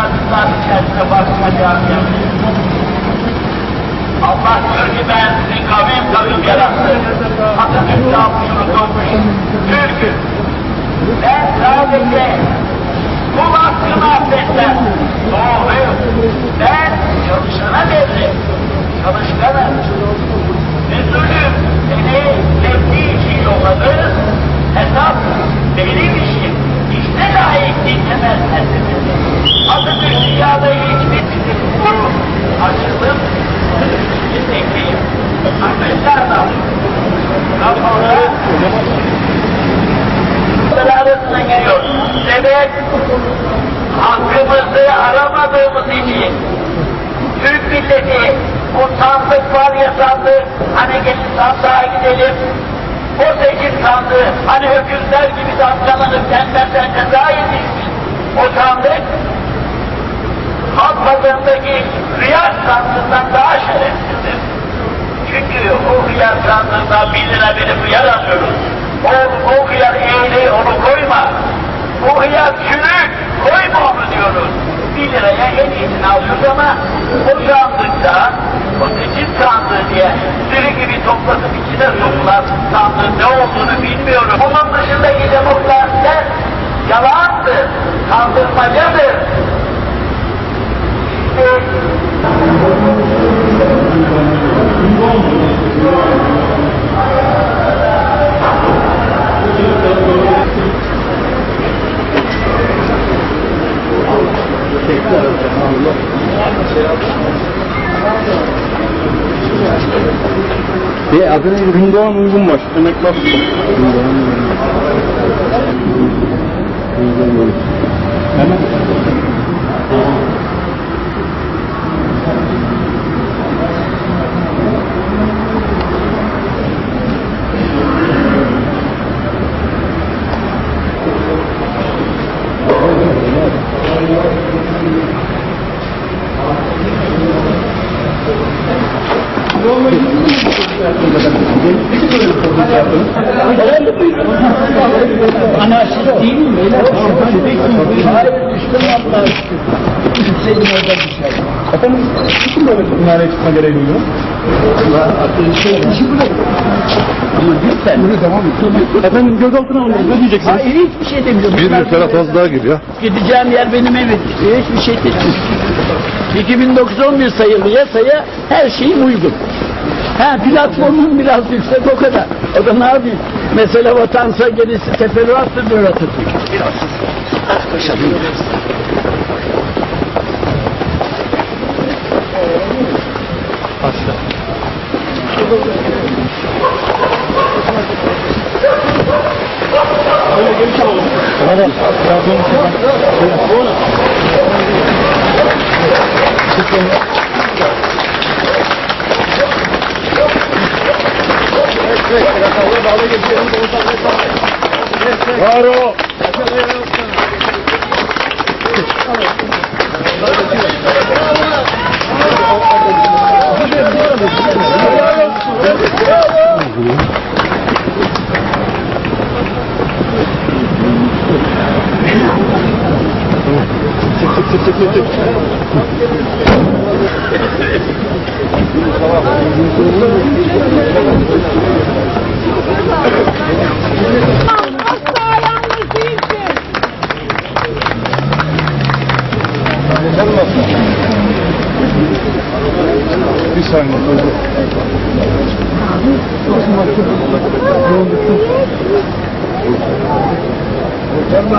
sadıklar içerisinde bakmayacağım Allah diyor ki ben sizi kavim kavim yarattım. Sandık hani gelin sandığa gidelim o seçim sandığı hani öküzler gibi damgalanıp tembelden ceza yedirmiş o sandık halk pazarındaki riyal sandığından daha şerefsizdir. Çünkü o hıyar sandığından bir lira verip hıyar alıyoruz. O, o hıyar eğri onu koyma. O hıyar çürük koyma onu diyoruz. Bir liraya en iyisini alıyoruz ama o sandıkta Bir adına Gündoğan uygun var. Demek bak. Hemen. Anarşist değil mi? Hayır düştüm şükür. Düşseydim orada düşerdim. Efendim, kim böyle minareye çıkma gereği duyuyor? Ama lütfen. Efendim gözaltına alındınız. Ne diyeceksiniz? Hayır hiçbir şey demiyorum. Bir müptelat az daha geliyor. Gideceğim yer benim evim. Hiçbir şey demiyorum. 2911 sayılı yasaya her şeyim uygun. Ha platformum biraz yüksek o kadar. O da ne yapayım? Mesela vatansa gerisi teferruattır diyor Atatürk. Biraz. Ah paşam. Başla. Hadi. Ya bunu Var o. Çık Tık tık tık tık. Bir saniye. Yoğun